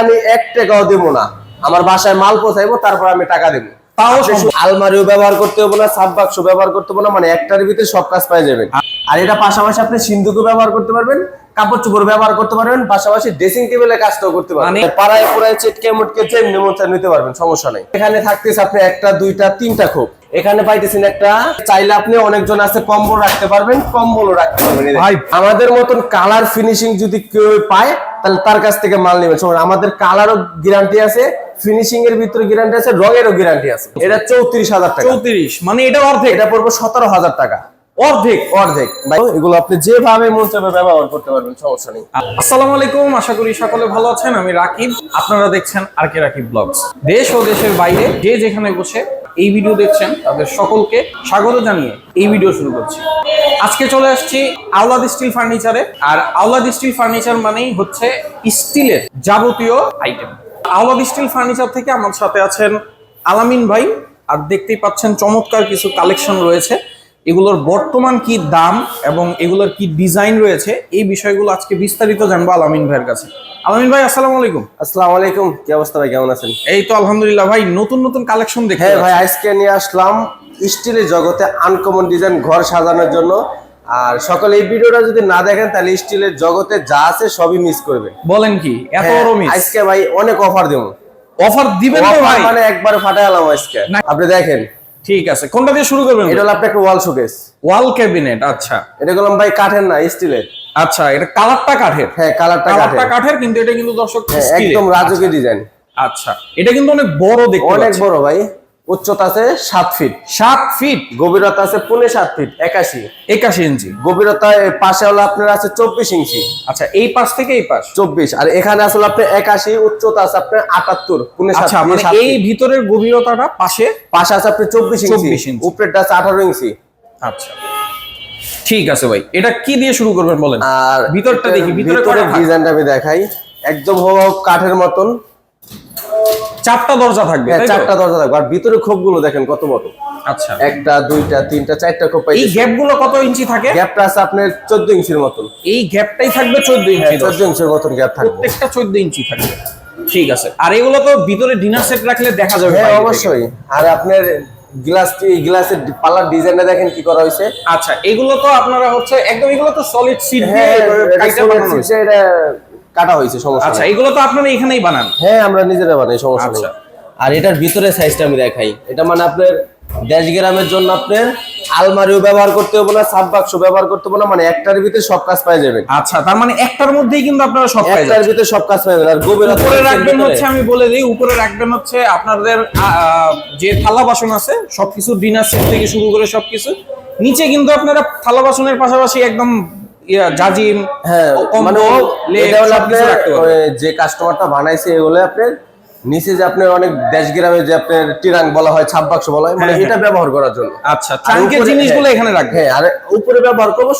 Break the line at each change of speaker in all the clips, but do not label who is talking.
আমি এক টাকাও দেবো না। আমার বাসায় মাল পৌঁছাইবো তারপর আমি টাকা দেবো।
তাও
আলমারিও ব্যবহার করতে হবে না সাব বাক্স ব্যবহার করতে হবে না মানে একটার ভিতরে সব কাজ পাই যাবেন আর এটা পাশাপাশি আপনি সিন্ধুকও ব্যবহার করতে পারবেন কাপড় চোপড় ব্যবহার করতে পারবেন পাশাপাশি ড্রেসিং টেবিলের কাজটাও করতে পারবেন।
মানে-
পাড়ায় পুরায় চেটকে মুটকে যেমনি মন নিতে পারবেন সমস্যা নেই। এখানে থাকতেছে আপনি একটা দুইটা তিনটা খোপ। এখানে পাইতেছেন একটা চাইলে আপনি অনেকজন আছে কম্বল রাখতে পারবেন কম্বলও রাখতে পারবেন।
ভাই।
আমাদের মতন কালার ফিনিশিং যদি কেউ পায় তাহলে তার কাছ থেকে মাল নেবেন। আমাদের কালারও গ্যারান্টি আছে ফিনিশিং এর ভিতরে গ্যারান্টি আছে রঙেরও গ্যারান্টি আছে। এটা চৌত্রিশ হাজার টাকা।
চৌত্রিশ মানে এটা অর্ধেক।
এটা পড়ব সতেরো হাজার টাকা।
অর্ধেক
অর্ধেক। এগুলো আপনি যেভাবে মন চাইবে ব্যবহার করতে পারবেন সমস্যা নেই।
আসসালামু আলাইকুম আশা করি সকলে ভালো আছেন। আমি রাকিব আপনারা দেখছেন আর কে রাকিব ব্লগস। দেশ ও দেশের বাইরে যে যেখানে বসে এই ভিডিও দেখছেন তাদের সকলকে স্বাগত জানিয়ে এই ভিডিও শুরু করছি। আজকে চলে আসছি আওলাদ স্টিল ফার্নিচারে আর আওলাদ স্টিল ফার্নিচার মানেই হচ্ছে স্টিলের যাবতীয় আইটেম আওলাদ স্টিল ফার্নিচার থেকে আমার সাথে আছেন আলামিন ভাই আর দেখতেই পাচ্ছেন চমৎকার কিছু কালেকশন রয়েছে। এগুলোর বর্তমান কি দাম এবং এগুলোর কি ডিজাইন রয়েছে এই বিষয়গুলো আজকে বিস্তারিত জানব আলামিন ভাইয়ের কাছে। আলামিন ভাই আসসালামু আলাইকুম।
আসসালামু আলাইকুম। কি অবস্থা ভাই? কেমন আছেন?
এই তো আলহামদুলিল্লাহ ভাই নতুন নতুন কালেকশন দেখে
হ্যাঁ ভাই আজকে নিয়ে আসলাম স্টিলের জগতে আনকমন ডিজাইন ঘর সাজানোর জন্য। আর সকলে এই ভিডিওটা যদি না দেখেন তাহলে স্টিলের জগতে যা আছে সবই মিস করবে।
বলেন কি এত
হ্যাঁ,
বড় মিস
আজকে ভাই অনেক অফার দেবো।
অফার দিবেন ভাই?
মানে একবারে ফাটাইলাম আজকে। আপনি দেখেন
ঠিক আছে কোনটা দিয়ে শুরু করবেন?
এটা হলো আপনার একটা ওয়াল শোকেস
ওয়াল ক্যাবিনেট আচ্ছা।
এটা গেলাম ভাই কাঠের না স্টিলের
আচ্ছা এটা কালারটা কাঠের?
হ্যাঁ কালারটা কাঠের।
কাঠের কিন্তু এটা কিন্তু দর্শক
হ্যাঁ। একদম রাজকীয় ডিজাইন
আচ্ছা এটা কিন্তু অনেক বড় দেখতে
অনেক বড় ভাই। উচ্চতা আছে সাত ফিট
সাত ফিট
গভীরতা আছে পৌনে সাত ফিট একাশি।
একাশি ইঞ্চি।
গভীরতা পাশে হলো আপনার আছে চব্বিশ ইঞ্চি।
আচ্ছা এই পাশ থেকে এই পাশ?
চব্বিশ। আর এখানে আসলে আপনার একাশি উচ্চতা আছে আপনার আটাত্তর পৌনে
আচ্ছা মানে এই ভিতরের গভীরতাটা পাশে?
পাশে আছে আপনার চব্বিশ ইঞ্চি। উপরেরটা আছে আঠারো ইঞ্চি।
আচ্ছা। ঠিক আছে ভাই এটা কি দিয়ে শুরু করবেন বলেন?
আর
ভিতরটা দেখি, ভিতরে?
ডিজাইনটা আমি দেখাই। একদম হুবহু কাঠের মতন।
চারটা দরজা থাকবে
হ্যাঁ? চারটা দরজা থাকবে। আর ভিতরে খোপগুলো দেখেন কত বড়।
আচ্ছা।
একটা দুইটা তিনটা চারটা খোপ
এই
পাইছে
গ্যাপগুলো কত ইঞ্চি থাকে?
গ্যাপটা আছে আপনার চোদ্দ ইঞ্চির মতন।
এই গ্যাপটাই থাকবে চোদ্দ ইঞ্চি দর্শক।
চোদ্দ ইঞ্চির মতন গ্যাপ থাকবে।
প্রত্যেকটা চোদ্দ ইঞ্চি থাকবে। ঠিক আছে। আর এগুলো তো ভিতরে ডিনার সেট রাখলে দেখা যাবে
হ্যাঁ অবশ্যই। আর আপনার গ্লাস গ্লাসের পাল্লার ডিজাইনটা দেখেন কি করা হয়েছে।
আচ্ছা এগুলো তো আপনারা হচ্ছে একদম এগুলো তো সলিড সিট দিয়ে
হ্যাঁ এটা কাটা হয়েছে সমস্যা
আচ্ছা এগুলো তো আপনারা এখানেই বানান?
হ্যাঁ আমরা নিজেরা বানাই সমস্যা নেই।
আচ্ছা।
আর এটার ভিতরে সাইজটা আমি দেখাই। এটা মানে আপনার দেশ গ্রামের জন্য আপনার আলমারিও ব্যবহার করতে হবে না সাব বাক্স ব্যবহার করতে হবে না মানে একটার ভিতরে সব কাজ পাই যাবেন
আচ্ছা তার মানে একটার মধ্যেই কিন্তু আপনারা সব
একটার ভিতরে সব কাজ পাই যাবেন আর গভীরতা
উপরে রাখবেন হচ্ছে আমি বলে দিই উপরে রাখবেন হচ্ছে আপনাদের যে থালা বাসন আছে সবকিছু ডিনার সেট থেকে শুরু করে সবকিছু। নিচে কিন্তু আপনারা থালা বাসনের পাশাপাশি একদম জাজিম
হ্যাঁ মানে যে কাস্টমারটা বানাইছে এগুলো আপনার নিচে যে আপনার অনেক দেশ গ্রামে যে আপনার টিরাং বলা হয় ছাপ বাক্স বলা হয় মানে
হ্যাঁ,
এটা ব্যবহার করার জন্য।
আচ্ছা
উপরে-
জিনিসগুলো
হ্যাঁ,
এখানে রাখবেন
হ্যাঁ আর উপরে ব্যবহার করব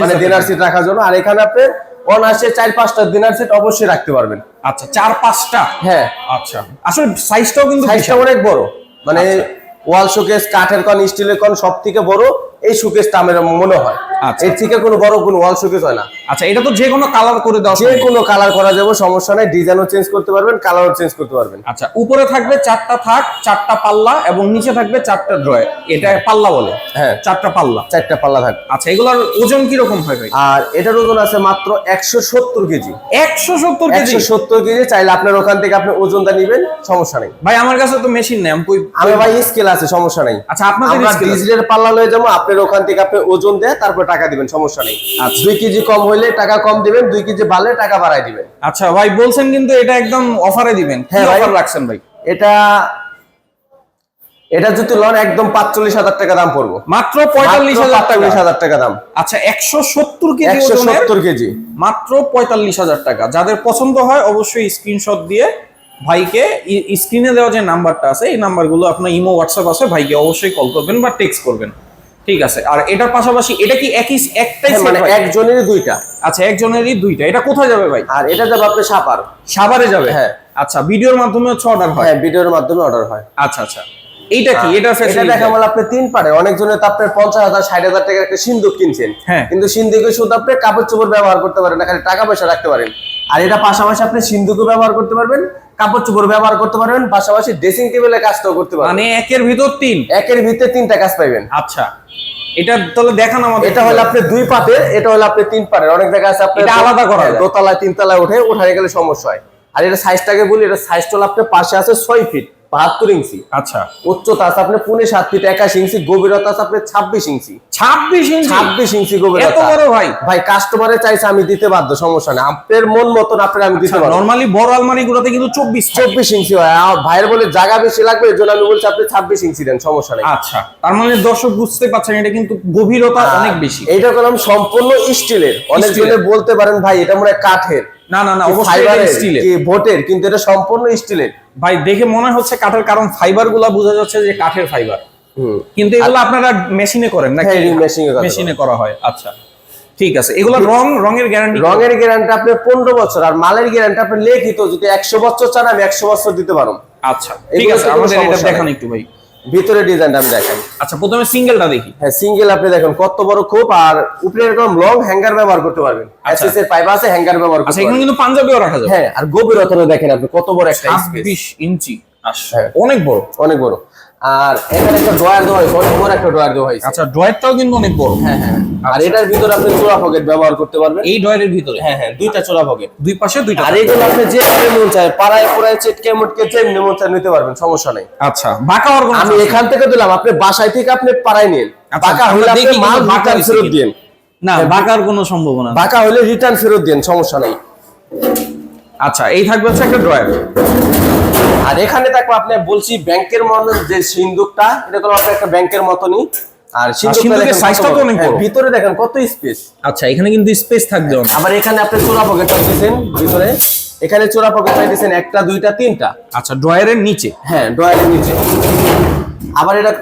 মানে। ডিনার সিট রাখার জন্য। আর এখানে আপনি অনার্সে চার পাঁচটা ডিনার সেট অবশ্যই রাখতে পারবেন।
আচ্ছা চার পাঁচটা?
হ্যাঁ।
আচ্ছা আসলে সাইজটাও কিন্তু
সাইজটা অনেক বড়। মানে
আচ্ছা।
ওয়াল শোকেস কাঠের কন স্টিলের কন সব থেকে বড়। এই শোকেসটা আমার মনে হয়।
আচ্ছা।
এর থেকে কোনো বড় কোনো ওয়াল শোকেস হয় না।
আচ্ছা এটা তো যে কোনো কালার করে দেওয়া
যে কোনো কালার করা যাবে সমস্যা নাই ডিজাইনও চেঞ্জ করতে পারবেন কালারও চেঞ্জ করতে পারবেন।
আচ্ছা উপরে থাকবে চারটা থাক চারটা পাল্লা এবং নিচে থাকবে চারটা ড্রয়ার এটা পাল্লা বলে?
হ্যাঁ।
চারটা পাল্লা।
চারটা পাল্লা থাকবে
আচ্ছা এগুলোর ওজন কি রকম হয় ভাই?
আর এটার ওজন আছে মাত্র একশো সত্তর কেজি।
একশো সত্তর কেজি?
একশো সত্তর কেজি চাইলে আপনার ওখান থেকে আপনি ওজনটা নেবেন সমস্যা নেই।
ভাই আমার কাছে তো মেশিন নেই আমি
ভাই স্কেল আছে সমস্যা নেই।
আচ্ছা আপনাদের scale
ডিজিটাল পাল্লা লয়ে যাব আপনার ওখান থেকে আপনি ওজন দেয় তারপর টাকা দিবেন সমস্যা নেই।
আচ্ছা।
দুই কেজি কম হইলে টাকা কম দিবেন দুই কেজি বাড়লে টাকা বাড়াই দিবেন।
আচ্ছা ভাই বলছেন কিন্তু এটা একদম অফারে দিবেন।
হ্যাঁ।
অফার রাখছেন ভাই?
এটা এটা যদি লন একদম পাঁচচল্লিশ হাজার টাকা দাম পড়ব।
মাত্র পঁয়তাল্লিশ হাজার টাকা।
পঁয়তাল্লিশ হাজার টাকা দাম।
আচ্ছা একশো সত্তর কেজি
একশো সত্তর কেজি।
মাত্র পঁয়তাল্লিশ হাজার টাকা। যাদের পছন্দ হয় অবশ্যই স্ক্রিনশট দিয়ে ভাইকে স্ক্রিনে দেওয়া যে নাম্বারটা আছে এই নাম্বারগুলো আপনার ইমো হোয়াটসঅ্যাপ আছে ভাইকে অবশ্যই কল করবেন বা টেক্সট করবেন। ঠিক আছে আর এটার পাশাপাশি এটা কি একই একটাই
হ্যাঁ, মানে
ভাই?
একজনেরই দুইটা।
আচ্ছা একজনেরই দুইটা। এটা কোথায় যাবে ভাই?
আর এটা যাবে আপনি সাপার
সাভারে যাবে?
হ্যাঁ।
আচ্ছা ভিডিওর মাধ্যমে হচ্ছে অর্ডার হয়?
হ্যাঁ ভিডিওর মাধ্যমে অর্ডার হয়।
আচ্ছা আচ্ছা। এইটা কি? এটা
এটা দেখা? বলে আপনি তিন পারে অনেকজনের তো আপনার পঞ্চাশ হাজার ষাট হাজার টাকার একটা সিন্দুক কিনছেন।
হ্যাঁ।
কিন্তু সিন্দুকে শুধু আপনি কাপড় চোপড় ব্যবহার করতে পারেন না খালি টাকা পয়সা রাখতে পারেন। আর এটা পাশাপাশি আপনি সিন্ধুকে ব্যবহার করতে পারবেন কাপড় চোপড় ব্যবহার করতে পারবেন পাশাপাশি ড্রেসিং টেবিলের কাজটাও করতে পারবেন।
মানে একের ভিতর তিন?
একের ভিতরে তিনটা কাজ পাইবেন।
আচ্ছা। এটা তাহলে দেখান আমাদের।
এটা হলো আপনি দুই পাতে এটা হলো আপনি তিন পাতে অনেক জায়গা আছে আপনি
এটা আলাদা করা।
দোতলায় তিনতলায় উঠে উঠায় গেলে সমস্যা হয়। আর এটা সাইজটাকে বলি এটা সাইজটা হলো আপনার পাশে আছে ছয় ফিট বাহাত্তর ইঞ্চি।
আচ্ছা।
উচ্চতা আছে আপনার পুনে সাত ফিট একাশ ইঞ্চি গভীরতা আছে আপনার ছাব্বিশ ইঞ্চি।
ছাব্বিশ ইঞ্চি?
ছাব্বিশ ইঞ্চি গভীরতা।
ভাই?
ভাই কাস্টমারে চাইছে আমি দিতে বাধ্য সমস্যা নেই। আপনার মন মতন আপনার আমি দিতে পারব
নরমালি বড় আলমারি গুলোতে কিন্তু চব্বিশ
চব্বিশ ইঞ্চি হয়। আর ভাইয়ের বলে জায়গা বেশি লাগবে এর জন্য আমি বলছি আপনি ছাব্বিশ ইঞ্চি দেন সমস্যা নেই।
আচ্ছা তার মানে দর্শক বুঝতে পারছেন এটা কিন্তু গভীরতা অনেক বেশি।
এইটা করলাম সম্পূর্ণ স্টিলের। অনেক জনে বলতে পারেন ভাই এটা মনে হয় কাঠের।
না না না
ফাইবারের,
স্টিলের
কি ভোটের কিন্তু এটা সম্পূর্ণ স্টিলের
ভাই দেখে মনে হচ্ছে কাঠের কারণ ফাইবারগুলা বোঝা যাচ্ছে যে কাঠের ফাইবার কিন্তু এগুলো আপনারা মেশিনে করেন নাকি?
হ্যাঁ, এগুলো machine এ করা
মেশিনে করা হয় আচ্ছা। ঠিক আছে এগুলো রং রঙের গ্যারান্টি
রঙের গ্যারান্টি আপনার পনেরো বছর আর মালের গ্যারান্টি আপনার লিখিত যদি একশো বছর চান আমি একশো বছর দিতে পারব।
আচ্ছা ঠিক আছে আমাদের এটা দেখান একটু ভাই।
ভিতরে ডিজাইনটা আমি দেখাই।
আচ্ছা প্রথমে সিঙ্গেলটা দেখি।
হ্যাঁ সিঙ্গেল আপনি দেখেন কত বড় খোপ আর উপরে এরকম লং হ্যাঙ্গার ব্যবহার করতে পারবেন।
আচ্ছা।
এসএস এর পাইপ আছে হ্যাঙ্গার ব্যবহার
আচ্ছা
করতে
এখানে কিন্তু পাঞ্জাবিও রাখা যাবে।
হ্যাঁ আর গভীরতা দেখেন আপনি কত বড় একটা স্পেস
ছাব্বিশ ইঞ্চি আচ্ছা
হ্যাঁ।
অনেক বড়।
অনেক বড়। আর এখানে একটা ড্রয়ার দেওয়া হয়েছে অনেক বড় একটা ড্রয়ার দেওয়া হয়েছে।
আচ্ছা ড্রয়ারটাও কিন্তু অনেক বড়।
হ্যাঁ হ্যাঁ। আর এটার ভিতরে আপনি চোরা পকেট ব্যবহার করতে পারবেন।
এই ড্রয়ারের ভিতরে?
হ্যাঁ হ্যাঁ দুইটা চোরা পকেট
দুই পাশে দুইটা
আর এইগুলো আপনি যেভাবে মন চায় পাড়ায় পোড়ায় চেটকে মুটকে যেমনি মন চায় নিতে পারবেন সমস্যা নেই।
আচ্ছা বাঁকা কোনো
আমি এখান থেকে দিলাম আপনি বাসায় থেকে আপনি পাড়ায় নিন।
আচ্ছা,
বাঁকা হলে আপনি মাল
বাঁকা
ফেরত দিন।
না বাঁকার কোনো সম্ভাবনা।
বাঁকা হলে রিটার্ন ফেরত দিন সমস্যা নেই।
আচ্ছা এই থাকবে হচ্ছে একটা ড্রয়ার।
আর এখানে দেখো আপনি বলছি ব্যাংকের মতন যে সিন্দুকটা এটা তো একটা ব্যাংকের মতনই। আর
সিন্দুকের size তো অনেক
হ্যাঁ,
বড়।
ভিতরে দেখেন কত স্পেস
আচ্ছা এখানে কিন্তু স্পেস থাকবে
আবার এখানে আপনি চোরা পকেট দিয়েছেন ভিতরে। এখানে চোরা পকেট দিয়েছেন একটা দুইটা তিনটা।
আচ্ছা ড্রয়ারের নিচে।
হ্যাঁ ড্রয়ারের নিচে। আবার এটা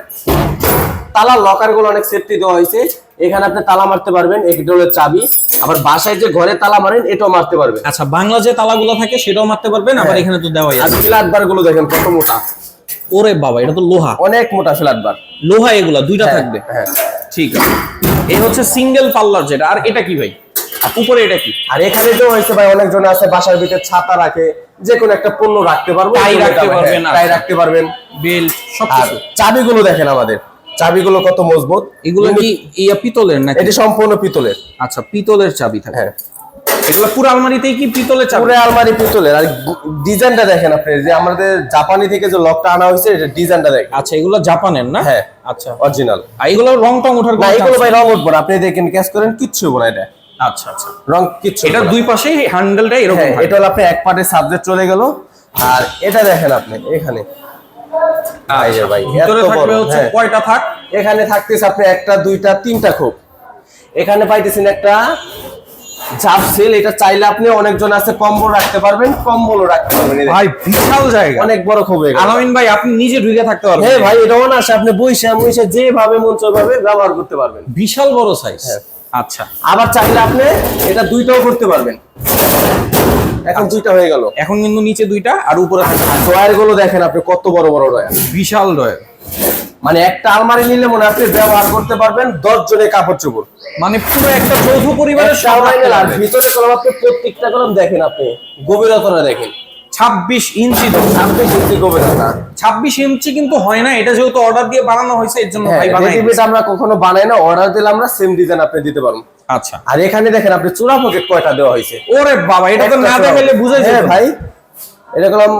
তালা লকারগুলো অনেক সেফটি দেওয়া হয়েছে। এখানে আপনি তালা মারতে পারবেন এটা হলো চাবি। আবার বাসায় যে ঘরে তালা মারেন এটাও মারতে পারবেন।
আচ্ছা বাংলা যে তালাগুলো থাকে সেটাও মারতে পারবেন আবার
হ্যাঁ।
এখানে তো দেওয়াই
আর
আছে।
ফ্ল্যাট বারগুলো দেখেন কত মোটা।
ওরে বাবা এটা তো লোহা।
অনেক মোটা ফ্ল্যাট বার।
লোহা এগুলা দুইটা থাকবে।
হ্যাঁ।
ঠিক আছে। এই হচ্ছে সিঙ্গেল পাল্লার যেটা। আর এটা কি ভাই? আর উপরে এটা কি?
আর এখানে তো হয়েছে ভাই অনেকজন আছে বাসার ভিতরে ছাতা রাখে। যে কোনো একটা পণ্য রাখতে পারব।
টাই রাখতে পারবেন,
হ্যাঁ, টাই
আচ্ছা।
রাখতে পারবেন।
বেল্ট
আর
সবকিছু
চাবিগুলো দেখেন আমাদের। চাবিগুলো কত মজবুত?
এগুলো কি ইয়া পিতলের নাকি?
এটি সম্পূর্ণ পিতলের।
আচ্ছা পিতলের চাবি থাকে।
হ্যাঁ।
এগুলো পুরো আলমারিতেই কি পিতলের চাবি?
পুরো আলমারি পিতলের। আর ডিজাইনটা দেখেন আপনি যে আমাদের জাপানি থেকে যে লকটা আনা হয়েছে এটা ডিজাইনটা দেখেন।
আচ্ছা এগুলো জাপানের না?
হ্যাঁ
আচ্ছা।
অরিজিনাল
আর এগুলো রং টং ওঠার
না এগুলো ভাই রং উঠবো না। আপনি দেখেন ক্যাশ করেন কিচ্ছু হব না এটা।
আচ্ছা আচ্ছা।
রং কিচ্ছু
এটা দুই পাশেই হ্যান্ডেলটা এরকম
হ্যাঁ এটা হলো আপনি এক পার্টের সাবজেক্ট চলে গেল। আর এটা দেখেন আপনি এখানে। ভাই,
আচ্ছা, ভিতরে থাকবে হচ্ছে
হ্যাঁ।
কয়টা থাক?
এখানে থাকতেছে আপনি একটা দুইটা তিনটা খোপ এখানে পাইতেছেন একটা সেল এটা চাইলে আপনি অনেকজন আছে কম্বল রাখতে পারবেন কম্বলও রাখতে পারবেন
ভাই বিশাল জায়গা।
অনেক বড় এগুলো।
আলামিন ভাই আপনি নিজে ঢুকে থাকতে পারবেন।
হ্যাঁ ভাই এটাও না আসে আপনি বইসা মুইসা যেভাবে মন চায় ভাবে ব্যবহার করতে পারবেন।
বিশাল বড় সাইজ
হ্যাঁ।
আচ্ছা।
আবার চাইলে আপনি এটা দুইটাও করতে পারবেন। এখন দুইটা হয়ে গেল।
এখন কিন্তু নিচে দুইটা আর উপরে
ড্রয়ারগুলো দেখেন আপনি কত বড় বড় ড্রয়ার।
বিশাল ড্রয়ার।
মানে একটা আলমারি নিলে মনে হয় আপনি ব্যবহার করতে পারবেন দশ জনের কাপড় চোপড়।
মানে পুরো একটা যৌথ পরিবারের
আর ভিতরে কলম আপনি প্রত্যেকটা কলম দেখেন আপনি গভীরতা দেখেন।
ছাব্বিশ ইঞ্চি
ছাব্বিশ ইঞ্চি
ছাব্বিশ ইঞ্চি কিন্তু হয় না এটা যেহেতু অর্ডার দিয়ে বানানো হয়েছে এর জন্য
হ্যাঁ আমরা কখনো বানাই না অর্ডার দিলে আমরা সেম ডিজাইন আপনি দিতে পারব।
আচ্ছা।
আর এখানে দেখেন আপনি চূড়া পকেট কয়টা দেওয়া হয়েছে?
ওরে বাবা এটা তো না দেখাইলে বুঝাই
হ্যাঁ
যাবে
ভাই এটা কলম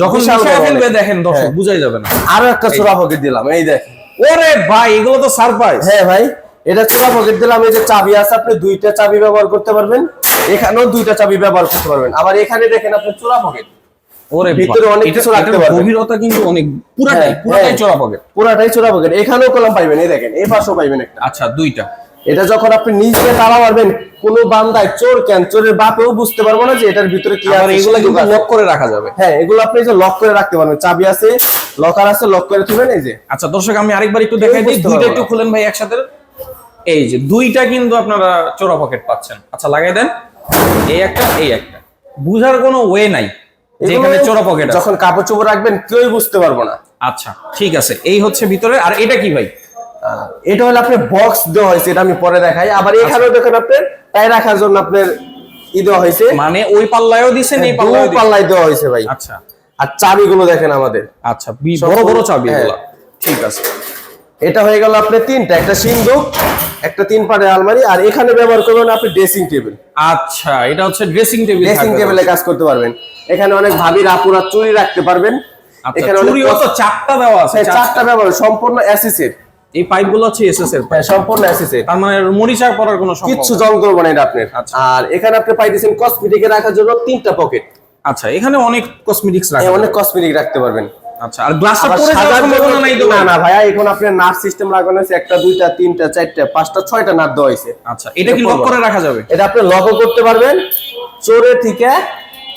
যখন ফেলবে দেখেন দর্শক
হ্যাঁ।
বুঝাই যাবে না।
আরও একটা চূড়া পকেট দিলাম এই দেখ
ওরে ভাই এগুলো তো সারপ্রাইজ
হ্যাঁ ভাই এটা চূড়া পকেট দিলাম এই যে চাবি আছে আপনি দুইটা চাবি ব্যবহার করতে পারবেন। এখানেও দুইটা চাবি ব্যবহার করতে পারবেন। আবার এখানে দেখেন আপনি চূড়া পকেট
ওরে
ভিতরে
বাবা,
অনেক
এটা-
কিছু রাখতে পারবেন।
গভীরতা কিন্তু অনেক পুরাটাই পুরাটাই। পকেট
পুরাটাই চূড়া পকেট এখানেও কলম পাইবেন এই দেখেন এই পাশেও পাইবেন একটা।
আচ্ছা দুইটা।
এটা যখন আপনি নিজে তালা মারবেন কোন বান্দায় চোর কেন? চোরের বাপেও বুঝতে পারব না যে এটার ভিতরে কি
আবার এগুলো কিন্তু লক করে রাখা যাবে।
হ্যাঁ এগুলো আপনি যে লক করে রাখতে পারবেন। চাবি আছে লকার আছে লক করে তুলবেন এই যে।
আচ্ছা দর্শক আমি আরেকবার একটু দেখাই দিই। দুইটা একটু। খুলেন ভাই একসাথে। এই যে দুইটা কিন্তু আপনারা চোরা পকেট পাচ্ছেন। আচ্ছা লাগাই দেন। এই একটা এই একটা। বুঝার কোনো ওয়ে নাই যেখানে চোরা পকেট
যখন কাপড় চোপড় রাখবেন কেউই বুঝতে পারব না।
আচ্ছা ঠিক আছে এই হচ্ছে ভিতরে। আর এটা কি ভাই?
এটা হলো আপনার বক্স দেওয়া হয়েছে এটা আমি পরে দেখাই। আবার এখানেও দেখেন আপনার টাই রাখার জন্য আপনার ই দেওয়া হয়েছে।
মানে ওই পাল্লায়ও দিছেন এই পাল্লায়ও দিছেন।
পাল্লাই দেওয়া হয়েছে ভাই।
আচ্ছা।
আর চাবিগুলো দেখেন আমাদের।
আচ্ছা বড় বড় চাবি
হ্যাঁ।
ঠিক আছে।
এটা হয়ে গেল আপনার তিনটা একটা সিন্ধুক একটা তিন পাটের আলমারি আর এখানে ব্যবহার করবেন আপনি ড্রেসিং টেবিল
আচ্ছা এটা হচ্ছে ড্রেসিং টেবিল
ড্রেসিং টেবিলে কাজ করতে পারবেন। এখানে অনেক ভাবির আপুরা চুরি রাখতে পারবেন।
আচ্ছা
এখানে অনেক
চুরিও তো চারটা দেওয়া আছে
হ্যাঁ,
চার-
চারটা ব্যবহার সম্পূর্ণ অ্যাসিসের
এই পাইপগুলো হচ্ছে এসএস এর
হ্যাঁ সম্পূর্ণ অ্যাসিসের
তার মানে মরিচা পড়ার কোনো সম্ভাবনা
কিচ্ছু জং করব না এটা আপনার।
আচ্ছা।
আর এখানে আপনি পাই পাইতেছেন কসমেটিকে রাখার জন্য তিনটা পকেট
আচ্ছা এখানে অনেক কসমেটিক্স রাখা
অনেক কসমেটিক রাখতে পারবেন।
আচ্ছা আর গ্লাসটা পড়ে যাওয়ার সম্ভাবনা নাই তো
না না ভাইয়া এখন আপনার নাট সিস্টেম লাগানো আছে একটা দুইটা তিনটা চারটা পাঁচটা ছয়টা নাট দেওয়া হয়েছে।
আচ্ছা এটা কি লক করে রাখা যাবে?
এটা আপনি লক করতে পারবেন চোরে থেকে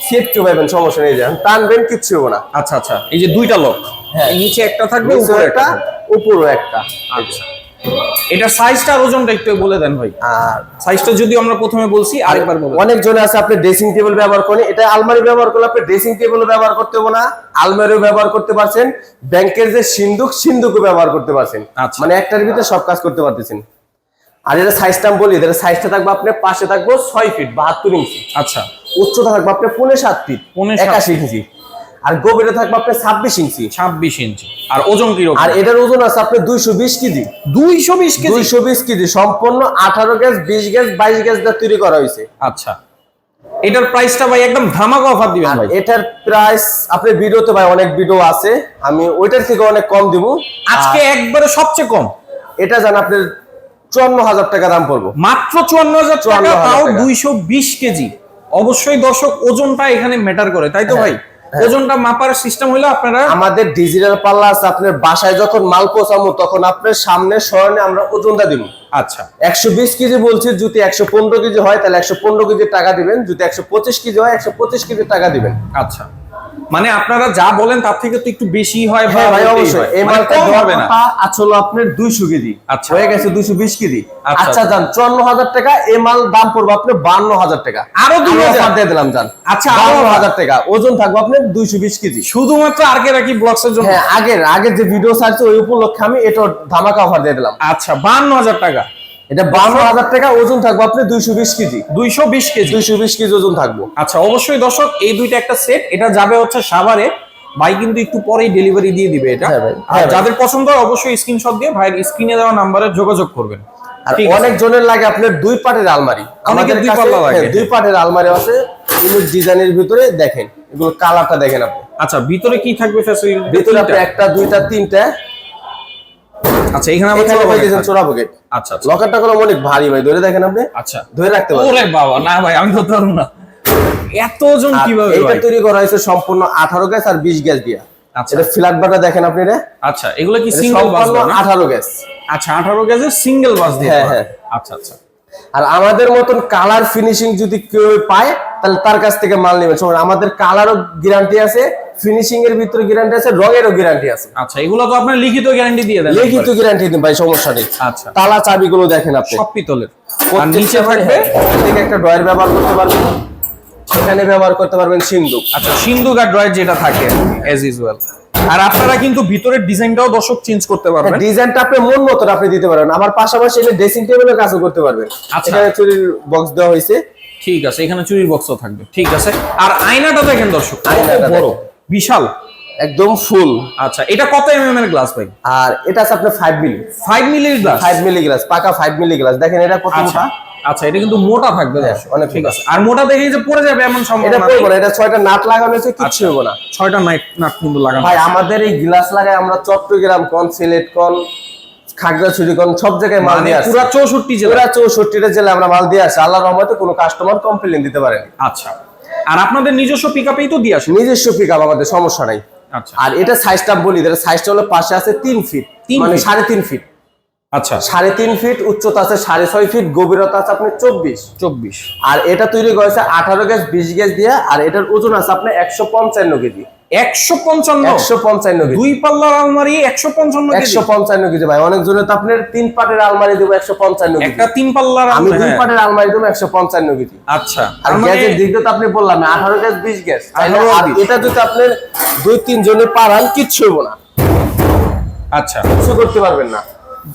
সেট পাবেন সমস্যা নেই যান টানবেন কিচ্ছু হবে না।
আচ্ছা আচ্ছা এই যে দুইটা লক
হ্যাঁ।
নিচে একটা থাকবে উপরে
একটা উপরে একটা।
আচ্ছা। এটা সাইজটা আর ওজনটা একটু বলে দেন ভাই।
আর
সাইজটা যদি আমরা প্রথমে বলছি আরেকবার বলে দেন।
অনেক জন আছে আপনি ড্রেসিং টেবিল ব্যবহার করেন। এটা আলমারি ব্যবহার করলে আপনি ড্রেসিং টেবিল ব্যবহার করতে হবে না আলমারিও ব্যবহার করতে পারছেন ব্যাংকের যে সিন্ধুক সিন্ধুকও ব্যবহার করতে পারছেন।
আচ্ছা।
মানে একটার ভিতরে সব কাজ করতে পারতেছেন। আর এটা সাইজটা আমি বলি এটা সাইজটা থাকবে আপনার পাশে থাকব ছয় ফিট বাহাত্তর ইঞ্চি।
আচ্ছা।
উচ্চতা থাকবে আপনার পৌনে সাত ফিট
পৌনে সাত
একাশি ইঞ্চি। আর গভীরে থাকবে আপনার ছাব্বিশ ইঞ্চি।
ছাব্বিশ ইঞ্চি। আর ওজন কি
আর এটার ওজন আছে আপনার দুইশো বিশ কেজি।
দুইশো বিশ কেজি?
দুইশো বিশ কেজি সম্পূর্ণ আঠারো গ্যাস বিশ গ্যাস বাইশ গ্যাস দিয়ে তৈরি করা হয়েছে।
আচ্ছা। এটার প্রাইসটা ভাই একদম ধামাকা অফার দিবেন ভাই।
এটার প্রাইস আপনার ভিডিওতে ভাই অনেক ভিডিও আছে আমি ওইটার থেকে অনেক কম দিব।
আজকে একবারে সবচেয়ে কম।
এটা জান আপনার চুয়ান্ন হাজার টাকা দাম পড়ব।
মাত্র চুয়ান্ন হাজার টাকা
54,000
তাও। দুইশো বিশ কেজি। অবশ্যই দর্শক ওজনটা এখানে ম্যাটার করে তাই তো
হ্যাঁ,
ভাই? ওজনটা মাপার সিস্টেম হলো আপনারা
আমাদের ডিজিটাল পাল্লা আছে আপনার বাসায় যখন মাল পৌঁছাবো তখন আপনার সামনে স্মরণে আমরা ওজনটা দিব।
আচ্ছা।
একশো বিশ কেজি বলছি যদি একশো পনেরো কেজি হয় তাহলে একশো পনেরো কেজি টাকা দিবেন। যদি একশো পঁচিশ কেজি হয় একশো পঁচিশ কেজি টাকা দিবেন।
আচ্ছা। মানে আপনারা যা বলেন তার থেকে তো একটু বেশি হয়
হ্যাঁ ভাই অবশ্যই
হয়।
এই
মানে
মালটা
কম হবে না
আসলে আপনার দুইশো কেজি
আচ্ছা।
হয়ে গেছে দুইশো বিশ কেজি
আচ্ছা।
আচ্ছা যান চুয়ান্ন হাজার টাকা এই মাল দাম পড়বে আপনার বান্ন হাজার টাকা
আরও দুই
আমি
হাজার।
offer দিয়ে দিলাম যান
আচ্ছা, আরও
বান্ন
offer।
হাজার টাকা ওজন থাকবে আপনার দুইশো বিশ কেজি
শুধুমাত্র কে রাখি ব্লগসের জন্য
হ্যাঁ আগের আগের যে ভিডিও ছাড়ছে ওই উপলক্ষে আমি এটা ধামাকা অফার দিয়ে দিলাম
আচ্ছা বান্ন হাজার টাকা
এটা বান্ন হাজার টাকা ওজন থাকবে আপনি দুইশো বিশ কেজি।
দুইশো বিশ কেজি।
দুইশো বিশ কেজি ওজন থাকব।
আচ্ছা অবশ্যই দর্শক এই দুইটা একটা সেট এটা যাবে হচ্ছে সাভারে। ভাই কিন্তু একটু পরেই ডেলিভারি দিয়ে দিবে এটা।
হ্যাঁ
আর
হ্যাঁ
যাদের পছন্দ হয় অবশ্যই স্ক্রিনশট দিয়ে ভাইয়ের স্ক্রিনে দেওয়া নাম্বারে যোগাযোগ করবেন।
আর অনেক জনের লাগে আপনার দুই পাটের আলমারি। আমাদের
দুই পাল্লা লাগে।
হ্যাঁ, দুই পাটের আলমারি আছে। ইউনিক ডিজাইনের ভিতরে দেখেন এগুলো কালারটা দেখেন আপনি।
আচ্ছা ভিতরে কি থাকবে ফ্যাসিলিটি
ভিতরে আপনি একটা দুইটা তিনটা
আচ্ছা এখানে আবার চোরা
পাইতেছেন চোরা পকেট
আচ্ছা আচ্ছা।
লকারটা কোনো অনেক ভারী ভাই ধরে দেখেন আপনি।
আচ্ছা।
ধরে রাখতে পারবেন।
ওরে বাবা না ভাই আমি ধরতে পারব না।
এতজন
কীভাবে এটা
তৈরি করা হয়েছে সম্পূর্ণ আঠারো গ্যাস আর বিশ গ্যাস দিয়া।
আচ্ছা।
এটা ফ্ল্যাট বাটা দেখেন আপনি রে
আচ্ছা এগুলো কি সিঙ্গেল বাস না?
আঠারো গ্যাস।
আচ্ছা আঠারো গ্যাসের সিঙ্গেল বাস দিয়ে
হ্যাঁ, হ্যাঁ।
আচ্ছা আচ্ছা।
আর আমাদের মতন কালার ফিনিশিং যদি কেউ পায় তাহলে তার কাছ থেকে মাল নেবে। আমাদের কালারও গ্যারান্টি আছে ফিনিশিং এর ভিতরে গ্যারান্টি আছে রঙেরও গ্যারান্টি আছে।
আচ্ছা এগুলো তো আপনার লিখিত গ্যারান্টি দিয়ে দেন
লিখিত গ্যারান্টি দিন ভাই সমস্যা নেই।
আচ্ছা।
তালা চাবিগুলো দেখেন আপনি।
সব পিতলের। আর নিচে থাকবে?
হ্যাঁ, থেকে একটা ড্রয়ার ব্যবহার করতে পারবেন। এখানে ব্যবহার করতে পারবেন সিন্ধুক
আচ্ছা সিন্ধুক আর ড্রয়ার যেটা থাকে এজ ইউজুয়াল আর আপনারা কিন্তু ভিতরের ডিজাইনটাও দর্শক চেঞ্জ করতে পারবেন।
ডিজাইনটা আপনি মন মতন আপনি দিতে পারবেন আমার পাশাপাশি এনে ড্রেসিং টেবিলের কাজও করতে পারবেন।
আচ্ছা।
চুরির বক্স দেওয়া হয়েছে।
ঠিক আছে এখানে চুরির বক্সও থাকবে। ঠিক আছে। আর আয়নাটা দেখেন দর্শক
আয়নাটা
বড় বিশাল।
একদম ফুল।
আচ্ছা এটা কত এমএম এর গ্লাস ভাই?
আর এটা আছে আপনার ফাইভ মিলি
ফাইভ মিলির গ্লাস
ফাইভ মিলি গ্লাস পাকা ফাইভ মিলি গ্লাস দেখেন এটা কত
আচ্ছা।
মোটা।
আচ্ছা এটা কিন্তু মোটা থাকবে
অনেক
ঠিক আছে। আর মোটা দেখে যে পড়ে যাবে এমন
এটা পড়ব। না এটা ছয়টা নাট লাগানো হয়েছে কিচ্ছু
আচ্ছা।
হব না।
ছয়টা নাইট নাট কিন্তু লাগানো
ভাই আমাদের এই গ্লাস লাগায় আমরা চট্টগ্রাম কন সিলেট কন খাগড়াছড়ি কন সব জায়গায় মাল
মানে
দিয়ে আসি।
পুরা চৌষট্টি জেলা।
পুরা চৌষট্টিটা জেলে আমরা মাল দিয়ে আসি। আল্লাহর রহমতে কোনো কাস্টমার কমপ্লেন দিতে পারেনি।
আচ্ছা। আর আপনাদের নিজস্ব পিকআপেই তো দিয়ে আসেন?
নিজস্ব পিক আমাদের সমস্যা নাই।
আচ্ছা।
আর এটা সাইজটা বলি এটা সাইজটা হলো পাশে আছে তিন ফিট মানে
feet?
সাড়ে তিন ফিট
আচ্ছা।
সাড়ে তিন ফিট উচ্চতা আছে সাড়ে ছয় ফিট গভীরতা আছে আপনার চব্বিশ।
চব্বিশ।
আর এটা তৈরি করেছে আঠারো গ্যাস বিশ গ্যাস দিয়ে আর এটার ওজন আছে আপনার একশো পঞ্চান্ন কেজি।
একশো পঞ্চান্ন?
একশো পঞ্চান্ন
দুই পাল্লার আলমারি একশো পঞ্চান্ন
একশো পঞ্চান্ন কেজি ভাই অনেক জনে তো আপনার তিন পাটের আলমারি দেবো একশো পঞ্চান্ন
একটা তিন পাল্লার
আমি দুই
হ্যাঁ।
পাটের আলমারি দেবো একশো পঞ্চান্ন কেজি।
আচ্ছা
আর
মানে
গ্যাসের দিক তো আপনি বললাম আঠারো গ্যাস বিশ গ্যাস। তাইলে
18 আর
আর
20
এটা যদি আপনার দুই তিন জনে পারান কিচ্ছু না।
আচ্ছা।
কিছু করতে পারবেন না।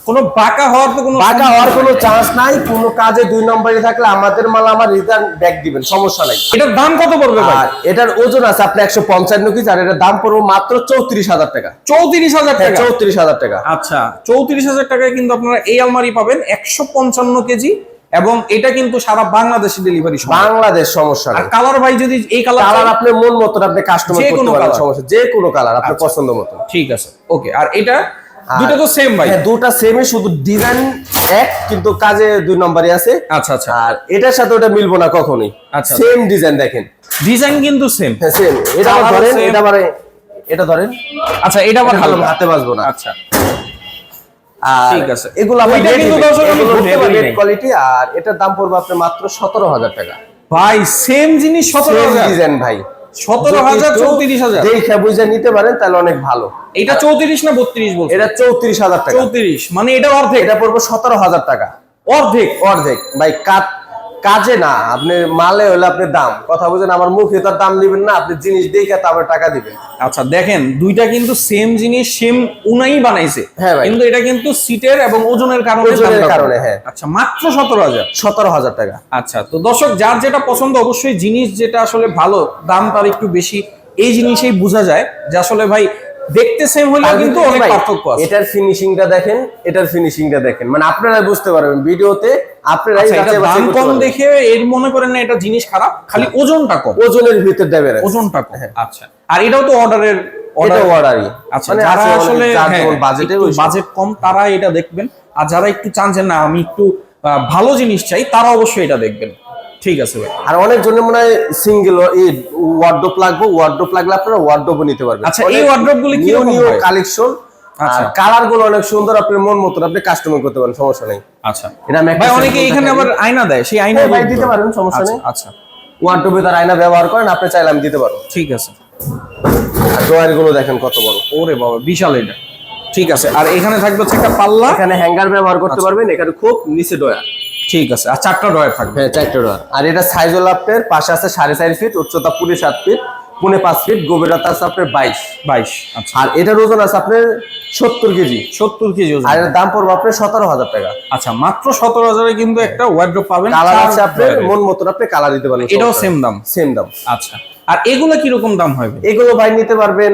কোনো বাঁকা হওয়ার তো কোনো
বাঁকা হওয়ার কোনো চান্স নাই কোনো কাজে দুই নম্বরে থাকলে আমাদের মাল আমার রিটার্ন ব্যাক দিবেন সমস্যা নাই।
এটার দাম কত পড়বে ভাই?
এটার ওজন আছে আপনি একশো পঞ্চান্ন কেজি আর এটার দাম পড়বে মাত্র চৌত্রিশ হাজার টাকা।
চৌত্রিশ হাজার
হ্যাঁ
টাকা?
চৌত্রিশ হাজার টাকা।
আচ্ছা চৌত্রিশ হাজার টাকায় কিন্তু আপনারা এই আলমারি পাবেন একশো পঞ্চান্ন কেজি এবং এটা কিন্তু সারা বাংলাদেশে ডেলিভারি
বাংলাদেশ সমস্যা
আর কালার ভাই যদি এই কালার
কালার আপনি মন মতন আপনি কাস্টমার করতে পারেন সমস্যা যে কোনো কালার আপনার পছন্দ মতো।
ঠিক আছে ওকে আর এটা দুটো তো সেম ভাই।
হ্যাঁ দুটা সেমই শুধু ডিজাইন এক কিন্তু কাজে দুই নম্বরে আছে।
আচ্ছা আচ্ছা।
আর এটার সাথে ওটা মিলবো না কখনোই।
আচ্ছা।
সেম ডিজাইন দেখেন।
ডিজাইন কিন্তু সেম
হ্যাঁ সেম এটা ধরেন এটা আবার এটা ধরেন।
আচ্ছা এটা আবার
ভালো হাতে বাজবো না।
আচ্ছা। ঠিক আছে।
এগুলো আপনার
ওইটা কিন্তু দর্শক আমি ধরতে পারি নাই।
কোয়ালিটি আর এটার দাম পড়বে আপনার মাত্র সতেরো হাজার টাকা।
ভাই সেম জিনিস সতেরো
ডিজাইন ভাই।
সতেরো হাজার চৌত্রিশ হাজার।
দেখে বুঝে নিতে পারেন তাহলে অনেক ভালো।
এটা চৌত্রিশ না বত্রিশ বলছে
এটা চৌত্রিশ হাজার টাকা।
চৌত্রিশ মানে এটা অর্ধেক।
এটা পড়ব সতেরো হাজার টাকা।
অর্ধেক।
অর্ধেক। ভাই কাজ কাজে না আপনি মালে হলে আপনি দাম। কথা বুঝেন আমার মুখে তার দাম দিবেন না আপনি জিনিস দেখে তারপরে টাকা দিবেন।
আচ্ছা দেখেন দুইটা কিন্তু সেম জিনিস সেম উনাই বানাইছে।
হ্যাঁ ভাই।
কিন্তু এটা কিন্তু সিটের এবং ওজনের কারণে
ওজনের কারণে, হ্যাঁ।
আচ্ছা মাত্র সতেরো হাজার?
সতেরো হাজার টাকা।
আচ্ছা তো দর্শক যার যেটা পছন্দ অবশ্যই জিনিস যেটা আসলে ভালো দাম তার একটু বেশি এই জিনিসেই বোঝা যায় যে আসলে ভাই দেখতে সেম হলেও কিন্তু অনেক পার্থক্য আছে।
এটার ফিনিশিংটা দেখেন এটার ফিনিশিংটা দেখেন। মানে আপনারা বুঝতে পারবেন ভিডিওতে আপনারাই
আচ্ছা,
যাচাই
দাম কম দেখে এর মনে করেন না এটা জিনিস খারাপ খালি ওজনটা কম।
ওজনের ভিতর দেবেন
ওজনটা কম। আচ্ছা। আর এটাও তো অর্ডারের
এটা অর্ডারই
আচ্ছা
মানে
যারা আসলে
যেমন বাজেটের
বাজেট কম তারা এটা দেখবেন। আর যারা একটু চান যে না আমি একটু ভালো জিনিস চাই তারা অবশ্যই এটা দেখবেন। ঠিক আছে ভাই।
আর অনেক জনের মনে হয় সিঙ্গেল এই ওয়ার্ডরোব লাগবে ওয়ার্ডরোব লাগলে আপনারা ওয়ার্ডরোবও নিতে পারবেন।
আচ্ছা, এই wardrobe গুলি কীরকম হয়?
কালেকশন
আচ্ছা।
আর কালারগুলো অনেক সুন্দর আপনি মন মতন আপনি কাস্টমার করতে পারেন সমস্যা নেই।
আচ্ছা।
এটা
ভাই অনেকে এখানে আবার আয়না দেয় সেই আয়না
দিতে পারেন, সমস্যা নেই।
আচ্ছা।
ওয়ার্ডরোবে তার আয়না ব্যবহার করেন আপনি চাইলে আমি দিতে পারব।
ঠিক আছে।
ড্রয়ারগুলো দেখেন কত বড়।
ওরে বাবা বিশাল এটা। ঠিক আছে আর এখানে থাকবে হচ্ছে একটা পাল্লা।
এখানে হ্যাঙ্গার ব্যবহার করতে
আচ্ছা।
পারবেন এখানে খুব নিচে ড্রয়ার।
ঠিক আছে আর চারটা ড্রয়ার থাকবে।
হ্যাঁ চারটে ড্রয়ার। আর এটা সাইজ হলো আপনার পাশে আছে সাড়ে চার ফিট উচ্চতা পুনে সাত ফিট পুনে পাঁচ ফিট গভীরতা আছে আপনার বাইশ।
বাইশ আচ্ছা।
আর এটার ওজন আছে আপনার সত্তর কেজি।
সত্তর কেজি ওজন।
আর এর দাম পড়বে আপনার সতেরো হাজার টাকা।
আচ্ছা মাত্র সতেরো হাজারে কিন্তু একটা ওয়ার্ড্রোপ পাবেন
কালার আছে আপনার মন মতন আপনি কালার দিতে পারেন
এটাও সেম দাম?
সেম দাম।
আচ্ছা আর এগুলো কীরকম দাম হবে?
এগুলো ভাই নিতে পারবেন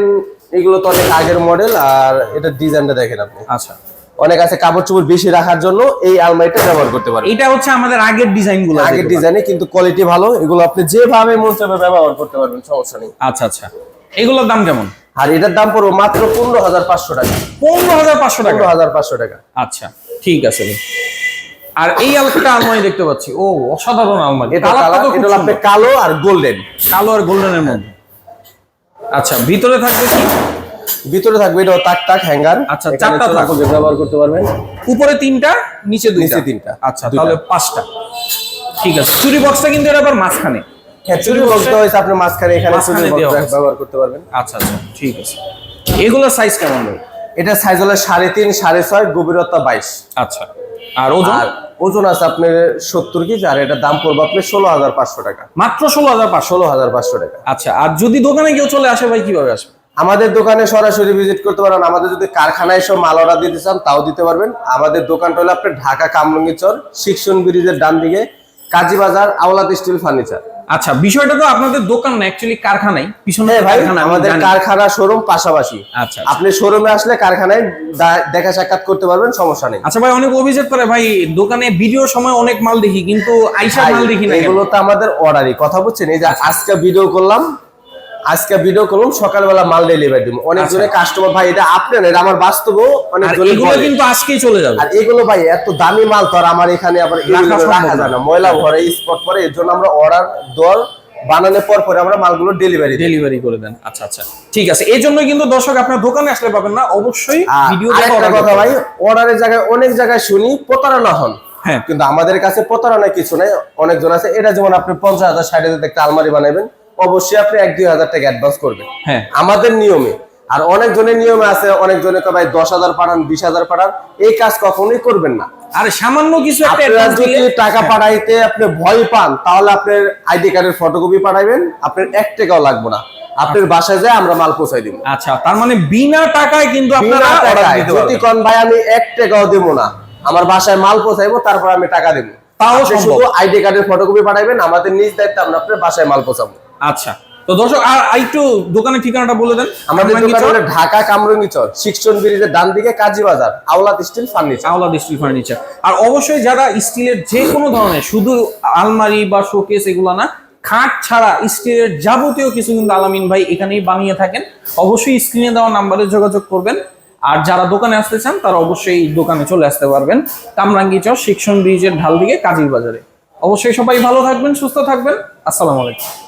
এগুলো তো অনেক আগের মডেল আর এটা ডিজাইনটা দেখেন আপনি।
আচ্ছা।
অনেক আছে কাপড় চোপড় বেশি রাখার জন্য এই আলমারিটা ব্যবহার করতে পারবেন
এটা হচ্ছে আমাদের আগের ডিজাইনগুলো
আগের ডিজাইনে কিন্তু কোয়ালিটি ভালো এগুলো আপনি যেভাবে মন চাইবে ব্যবহার করতে পারবেন সমস্যা নেই।
আচ্ছা আচ্ছা। এগুলোর দাম কেমন?
আর এটার দাম পড়বে মাত্র পনেরো হাজার পাঁচশো টাকা।
পনেরো হাজার পাঁচশো টাকা?
পনেরো হাজার পাঁচশো টাকা।
আচ্ছা ঠিক আছে। আর এই আলমারিটা আলমারি দেখতে পাচ্ছি। ও অসাধারণ আলমারি।
এটা
সুন্দর।
কালো আর গোল্ডেন
কালো আর গোল্ডেনের মধ্যে। আচ্ছা ভিতরে থাকবে কি?
ভিতরে থাকবে এটা তাক তাক হ্যাঙ্গার।
আচ্ছা, চারটা থাক।
ব্যবহার করতে পারবেন।
উপরে তিনটা নিচে দুইটা।
নিচে তিনটা।
আচ্ছা তাহলে পাঁচটা। ঠিক আছে। চুরি বক্সটা কিন্তু এটা আবার মাঝখানে।
হ্যাঁ চুরি বক্স দেওয়া হয়েছে আপনার মাঝখানে এখানে চুরি বক্স ব্যবহার করতে পারবেন।
আচ্ছা আচ্ছা ঠিক আছে। এগুলোর সাইজ কেমন হবে
এটা সাইজ হলো সাড়ে তিন সাড়ে ছয় গভীরতা বাইশ।
আচ্ছা। আর ওজন?
ওজন আছে আপনার সত্তর কেজি আর এটার দাম পড়বে আপনার ষোলো হাজার পাঁচশো টাকা।
মাত্র ষোলো হাজার পাঁচশো।
ষোলো হাজার পাঁচশো টাকা।
আচ্ছা আর যদি দোকানে কেউ চলে আসে ভাই কীভাবে আসবে?
আমাদের দোকানে সরাসরি ভিজিট করতে পারেন আমাদের যদি কারখানায় সব মাল অর্ডার দিতে চান তাও দিতে পারবেন। আমাদের দোকানটা হলো আপনার ঢাকা কামরঙ্গিচর শিক্ষণ ব্রিজের ডান দিকে কাজীবাজার আওলাদ স্টিল ফার্নিচার।
আচ্ছা বিষয়টা তো আপনাদের দোকান না অ্যাকচুয়ালি কারখানাই। পিছনে
হ্যাঁ ভাই আমাদের কারখানা শোরুম পাশাপাশি।
আচ্ছা
আপনি শোরুমে আসলে কারখানায় দেখা সাক্ষাৎ করতে পারবেন সমস্যা নেই।
আচ্ছা ভাই অনেক অভিযোগ করে ভাই দোকানে ভিডিওর সময় অনেক মাল দেখি কিন্তু আইসা মাল দেখি না?
এগুলো তো আমাদের অর্ডারই কথা বলছেন এই যে আজকে ভিডিও করলাম আজকে ভিডিও করলাম সকালবেলা মাল ডেলিভারি দিব। অনেক
আচ্ছা।
জনের কাস্টমার ভাই এটা আপনার না, এটা আমার বাস্তবও অনেক
এগুলো কিন্তু আজকেই চলে যাবে।
আর এগুলো ভাই এত দামি মাল তো আর আমার এখানে আবার
রাখা
যায় না। ময়লা ভরে স্পট পরে এর জন্য আমরা অর্ডার দেওয়ার বানানোর পর পরে আমরা মালগুলো ডেলিভারি
ডেলিভারি করে দেন। আচ্ছা আচ্ছা। ঠিক আছে। এই জন্যই কিন্তু দর্শক আপনার দোকানে আসলে পাবেন না অবশ্যই ভিডিও
আরেকটা কথা ভাই অর্ডারের জায়গায় অনেক জায়গায় শুনি প্রতারণা হন।
হ্যাঁ।
কিন্তু আমাদের কাছে প্রতারণা কিছু নাই। অনেকজন আছে এটা যেমন আপনি পঞ্চাশ হাজার ষাট হাজার একটা আলমারি বানাবেন অবশ্যই আপনি এক দুই হাজার টাকা অ্যাডভান্স করবেন।
হ্যাঁ।
আমাদের নিয়মে আর অনেক জনের নিয়মে আছে অনেক জনে ভাই দশ হাজার পাঠান বিশ হাজার পাঠান এই কাজ কখনোই করবেন না।
আর সামান্য কিছু
যদি টাকা পাঠাইতে আপনি ভয় পান তাহলে আপনার আইডি কার্ডের ফটোকপি পাঠাবেন আপনার এক টাকাও লাগবে না। আপনার বাসায় যায় আমরা মাল পৌঁছাই দিব।
আচ্ছা তার মানে বিনা টাকায় কিন্তু আপনারা
যদি কোন ভাই আমি এক টাকাও দেবো না আমার বাসায় মাল পৌঁছাইবো তারপর আমি টাকা দেবো।
তাও।
শুধু আইডি কার্ডের ফটোকপি পাঠাবেন আমাদের নিজ দায়িত্বে আমরা আপনার বাসায় মাল পৌঁছাবো।
আচ্ছা। তো দর্শক আর একটু দোকানের ঠিকানাটা বলে দেন।
আমাদের ঢাকা কামরঙ্গি চর শিক্ষণ ব্রিজের ডান দিকে Kazi Bazar Aolad steel furniture.
Chawla steel furniture. আর অবশ্যই যারা স্টিলের যে কোনো ধরনের শুধু আলমারি বা শোকেস এগুলো না খাট ছাড়া স্টিলের যাবতীয় কিছু কিন্তু আলামিন ভাই এখানেই বানিয়ে থাকেন। অবশ্যই স্ক্রিনে দেওয়া নাম্বারে যোগাযোগ করবেন। আর যারা দোকানে আসতে চান, তারা অবশ্যই দোকানে চলে আসতে পারবেন। কামরাঙ্গি চর, শিক্ষণ ব্রিজের ঢাল দিকে কাজীর বাজারে। অবশ্যই সবাই ভালো থাকবেন, সুস্থ থাকবেন। আসসালামু আলাইকুম।